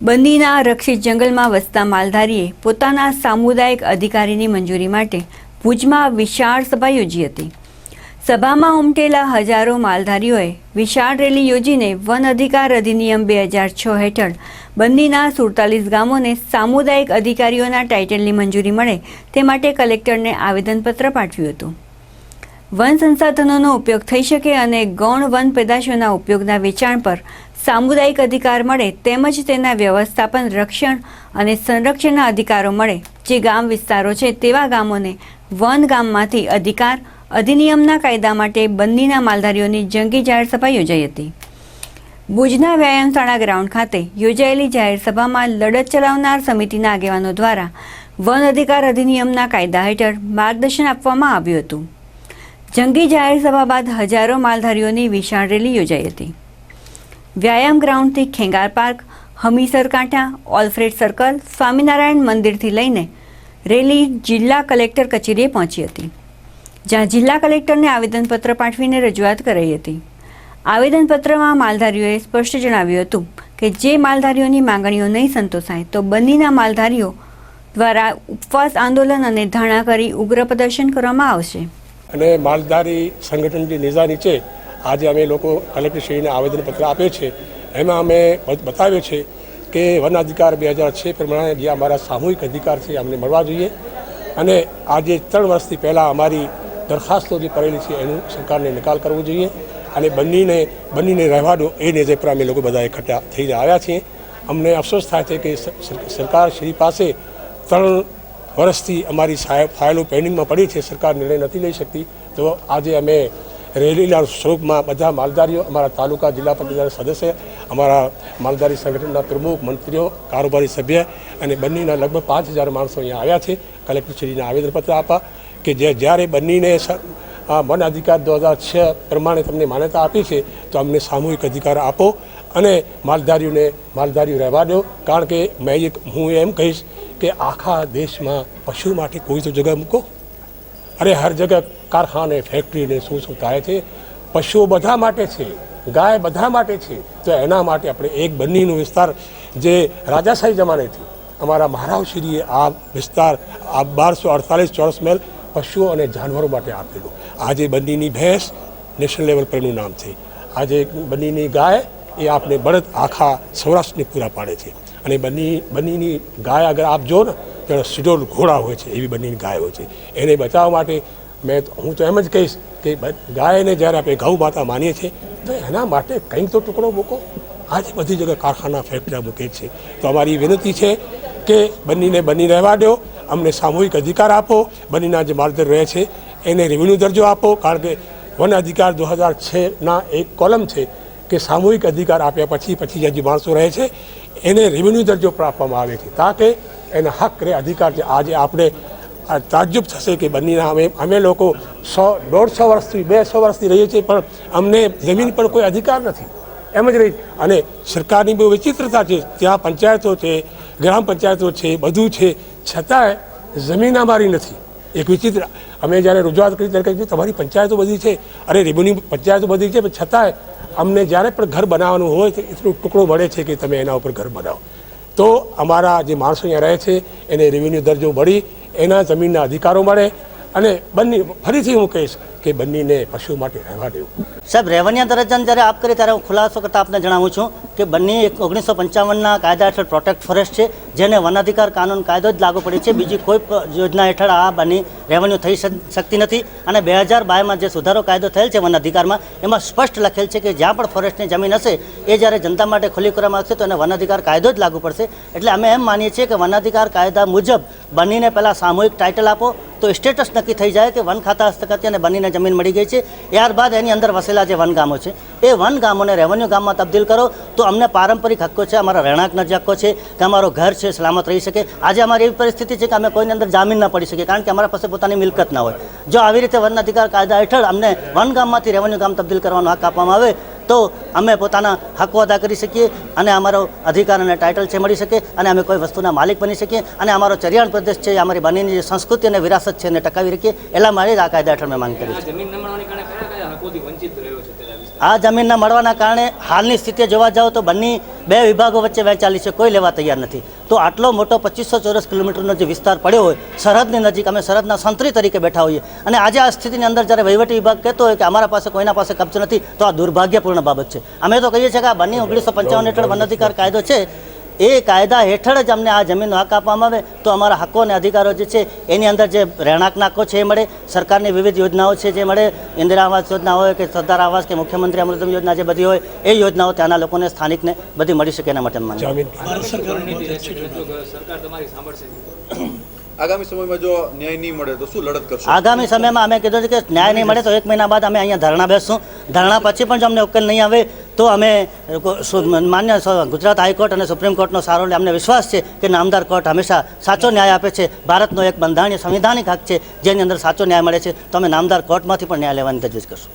બંદીના રક્ષિત જંગલમાં વસતા માલધારીએ પોતાના સામુદાયિક અધિકારીની મંજૂરી માટે ભુજમાં વિશાળ સભા યોજી હતી. સભામાં ઉમટેલા હજારો માલધારીઓએ વિશાળ રેલી યોજીને વન અધિકાર અધિનિયમ બે હજાર છ હેઠળ બંદીના સુડતાલીસ ગામોને સામુદાયિક અધિકારીઓના ટાઇટલની મંજૂરી મળે તે માટે કલેક્ટરને આવેદનપત્ર પાઠવ્યું હતું. વન સંસાધનોનો ઉપયોગ થઈ શકે અને ગૌણ વન પેદાશોના ઉપયોગના વેચાણ પર સામુદાયિક અધિકાર મળે તેમજ તેના વ્યવસ્થાપન, રક્ષણ અને સંરક્ષણના અધિકારો મળે. જે ગામ વિસ્તારો છે તેવા ગામોને વન ગામમાંથી અધિકાર, અધિનિયમના કાયદા માટે બંદીના માલધારીઓની જંગી જાહેર સભા યોજાઈ હતી. ભુજના વ્યાયામશાળા ગ્રાઉન્ડ ખાતે યોજાયેલી જાહેર સભામાં લડત ચલાવનાર સમિતિના આગેવાનો દ્વારા વન અધિકાર અધિનિયમના કાયદા હેઠળ માર્ગદર્શન આપવામાં આવ્યું હતું. જંગી જાહેર સભા બાદ હજારો માલધારીઓની વિશાળ રેલી યોજાઈ હતી. વ્યાયામ ગ્રાઉન્ડથી ખેંગાર પાર્ક, હમીસર કાંઠા, ઓલ્ફ્રેડ સર્કલ, સ્વામિનારાયણ મંદિરથી લઈને રેલી જિલ્લા કલેક્ટર કચેરીએ પહોંચી હતી. જ્યાં જિલ્લા કલેક્ટરને આવેદનપત્ર પાઠવીને રજૂઆત કરાઈ હતી. આવેદનપત્રમાં માલધારીઓએ સ્પષ્ટ જણાવ્યું હતું કે જે માલધારીઓની માંગણીઓ નહીં સંતોષાય તો બંનીના માલધારીઓ દ્વારા ઉપવાસ આંદોલન અને ધારણા કરી ઉગ્ર પ્રદર્શન કરવામાં આવશે. અને માલધારી સંગઠન જે નેજા નીચે આજે અમે લોકો કલેક્ટરશ્રીને આવેદનપત્ર આપ્યો છે. એમાં અમે બતાવ્યો છે કે વન અધિકાર બે હજાર છ પ્રમાણે જે અમારા સામૂહિક અધિકાર છે અમને મળવા જોઈએ. અને આજે ત્રણ વર્ષથી પહેલાં અમારી દરખાસ્તો જે કરેલી છે એનું સરકારને નિકાલ કરવો જોઈએ અને બંનીને બંનીને રહેવા દો એ નેજે પર અમે લોકો બધા એકઠા થઈને આવ્યા છીએ. અમને અફસોસ થાય છે કે સરકારશ્રી સરકાર શ્રી પાસે ત્રણ વર્ષથી અમારી ફાઇલો પેન્ડિંગમાં પડી છે, સરકાર નિર્ણય નથી લઈ શકતી. તો આજે અમે રેલીના સ્વરૂપમાં બધા માલધારીઓ, અમારા તાલુકા જિલ્લા પંચાયત સદસ્ય, અમારા માલધારી સંગઠનના પ્રમુખ, મંત્રીઓ, કારોબારી સભ્ય અને બંનેના લગભગ પાંચ હજાર માણસો અહીંયા આવ્યા છે. કલેક્ટરશ્રીને આવેદનપત્ર આપવા કે જે જ્યારે બંનેને વન અધિકાર દો હજાર છ પ્રમાણે તમને માન્યતા આપી છે, તો અમને સામૂહિક અધિકાર આપો. અને માલધારીઓને માલધારીઓ રહેવા દો. કારણ કે મેં એક હું એમ કહીશ કે આખા દેશમાં પશુ માટે કોઈ તો જગ્યા મૂકો. અરે હર જગ્યા કારખાને ફેક્ટરીને શું શું થાય છે. પશુઓ બધા માટે છે, ગાય બધા માટે છે. તો એના માટે આપણે એક બંનીનો વિસ્તાર જે રાજાશાહી જમાનેથી અમારા મહારાવશ્રીએ આ વિસ્તાર આ બારસો અડતાલીસ ચોરસ મેલ પશુઓ અને જાનવરો માટે આપેલો. આજે બંનીની ભેંસ નેશનલ લેવલ પરનું નામ છે. આજે બંનીની ગાય એ આપણે બળદ આખા સૌરાષ્ટ્રને પૂરા પાડે છે. અને બની, બનીની ગાય અગર આપ જો ને તો સિડોલ ઘોડા હોય છે, એવી બનીની ગાય હોય છે. એને બચાવવા માટે મેં હું તો એમ જ કહીશ કે ગાયને જ્યારે આપણે ગૌ માતા માનીએ છીએ, તો એના માટે કંઈક તો ટુકડો મૂકો. આજે બધી જગ્યાએ કારખાના, ફેક્ટરીઓ મૂકે છે. તો અમારી વિનંતી છે કે બંનીને બની રહેવા દો, અમને સામૂહિક અધિકાર આપો, બનીના જે માલધાર રહે છે, એને રેવન્યુ દરજ્જો આપો, કારણ કે વન અધિકાર દો હજાર છના એક કોલમ છે કે સામૂહિક અધિકાર આપ્યા પછી પછી જે માણસો રહે છે, એને રેવન્યુ દરજ્જો આપવામાં આવે છે. તાકે એના હક રે અધિકાર છે. આજે આપણે તાજુબ થશે કે બંનેના અમે અમે લોકો સો દોઢસો વર્ષથી, બે સો વર્ષથી રહીએ છીએ, પણ અમને જમીન પર કોઈ અધિકાર નથી. એમ જ રહી. અને સરકારની બહુ વિચિત્રતા છે. ત્યાં પંચાયતો છે, ગ્રામ પંચાયતો છે, બધું છે. છતાંય જમીન અમારી નથી. એક વિચિત્ર. અમે જ્યારે રજૂઆત કરી ત્યારે કહ્યું તમારી પંચાયતો બધી છે. અરે, રેવન્યુ પંચાયતો બધી છે, પણ છતાંય અમને જ્યારે પણ ઘર બનાવવાનું હોય તો એટલું ટુકડો મળે છે કે તમે એના ઉપર ઘર બનાવો. તો અમારા જે માણસો અહીંયા રહે છે, એને રેવન્યુ દરજ્જો મળી, એના જમીનના અધિકારો મળે અને બંને ફરીથી હું કહીશ કે બંનેને પશુ માટે રહેવા દેવું. સાહેબ, રેવન્યુ દરજ્જાની જ્યારે આપ કરી ત્યારે હું ખુલાસો કરતાં આપને જણાવું છું કે બંને ઓગણીસો પંચાવનના કાયદા હેઠળ પ્રોટેક્ટ ફોરેસ્ટ છે, જેને વનાધિકાર કાનૂન કાયદો જ લાગુ પડે છે. બીજી કોઈ યોજના હેઠળ આ બંને રેવન્યુ થઈ શક- શકતી નથી અને બે હજાર બારમાં જે સુધારો કાયદો થયેલ છે વન અધિકારમાં એમાં સ્પષ્ટ લખેલ છે કે જ્યાં પણ ફોરેસ્ટની જમીન હશે, એ જ્યારે જનતા માટે ખુલ્લી કરવામાં આવશે તો એને વન અધિકાર કાયદો જ લાગુ પડશે. એટલે અમે એમ માનીએ છીએ કે વન અધિકાર કાયદા મુજબ બંનેને પહેલાં સામૂહિક ટાઇટલ આપો તો સ્ટેટસ નક્કી થઈ જાય કે વન ખાતા હસ્તગત અને બનીને જમીન મળી ગઈ છે. ત્યારબાદ એની અંદર વસેલા જે વનગામો છે, એ વનગામોને રેવન્યુ ગામમાં તબદીલ કરો. તો અમને પારંપરિક હક્કો છે, અમારા રહેણાંકનો જે હક્કો છે, કે અમારો ઘર છે, સલામત રહી શકે. આજે અમારી એવી પરિસ્થિતિ છે કે અમે કોઈની અંદર જામીન ના પડી શકીએ, કારણ કે અમારા પાસે પોતાની મિલકત ના હોય. જો આવી રીતે વન અધિકાર કાયદા હેઠળ અમને વનગામમાંથી રેવન્યુ ગામ તબદીલ કરવાનો હક આપવામાં આવે તો અમે પોતાના હકો અદા કરી શકીએ અને અમારો અધિકાર અને ટાઇટલ છે મળી શકે અને અમે કોઈ વસ્તુના માલિક બની શકીએ અને અમારો ચરિયાણ પ્રદેશ છે અમારી બંનેની જે સંસ્કૃતિ અને વિરાસત છે એને ટકાવી રાખીએ. એટલા માટે જ આ કાયદા હેઠળ મેં માંગ કરી છે. આ જમીનના મળવાના કારણે હાલની સ્થિતિ જોવા જાઓ તો બંને બે વિભાગો વચ્ચે વહેંચાલી છે. કોઈ લેવા તૈયાર નથી. તો આટલો મોટો પચીસો ચોરસ કિલોમીટરનો જે વિસ્તાર પડ્યો હોય, સરહદની નજીક અમે સરહદના સંતરી તરીકે બેઠા હોઈએ. અને આજે આ સ્થિતિની અંદર જ્યારે વહીવટી વિભાગ કહેતો હોય કે અમારા પાસે કોઈના પાસે કબજો નથી, તો આ દુર્ભાગ્યપૂર્ણ બાબત છે. અમે તો કહીએ છીએ કે આ બંને ઓગણીસો પંચાવન હેઠળ વન અધિકાર કાયદો છે. એ કાયદા હેઠળ જ અમને આ જમીનનો હક આપવામાં આવે તો અમારા હકો અને અધિકારો જે છે એની અંદર જે રહેણાંકના હક્કો છે એ મળે સરકારની વિવિધ યોજનાઓ છે જે મળે ઇન્દિરા આવાસ યોજના હોય કે સરદાર આવાસ કે મુખ્યમંત્રી અમૃતમ યોજના જે બધી હોય એ યોજનાઓ ત્યાંના લોકોને સ્થાનિકને બધી મળી શકે એના માટે આગામી સમયમાં જો ન્યાય નહીં મળે તો શું લડત કરશો? આગામી સમયમાં અમે કીધું છે કે ન્યાય નહીં મળે તો એક મહિના બાદ અમે અહીંયા ધરણા બેસશું. ધરણા પછી પણ જો અમને ઉકેલ નહીં આવે તો અમે માન્ય ગુજરાત હાઈકોર્ટ અને સુપ્રીમ કોર્ટનો સારો અમને વિશ્વાસ છે કે નામદાર કોર્ટ હંમેશા સાચો ન્યાય આપે છે. ભારતનો એક બંધારણીય સંવિધાનિક હક છે, જેની અંદર સાચો ન્યાય મળે છે. તો અમે નામદાર કોર્ટમાંથી પણ ન્યાય લેવાની તજવીજ કરશું.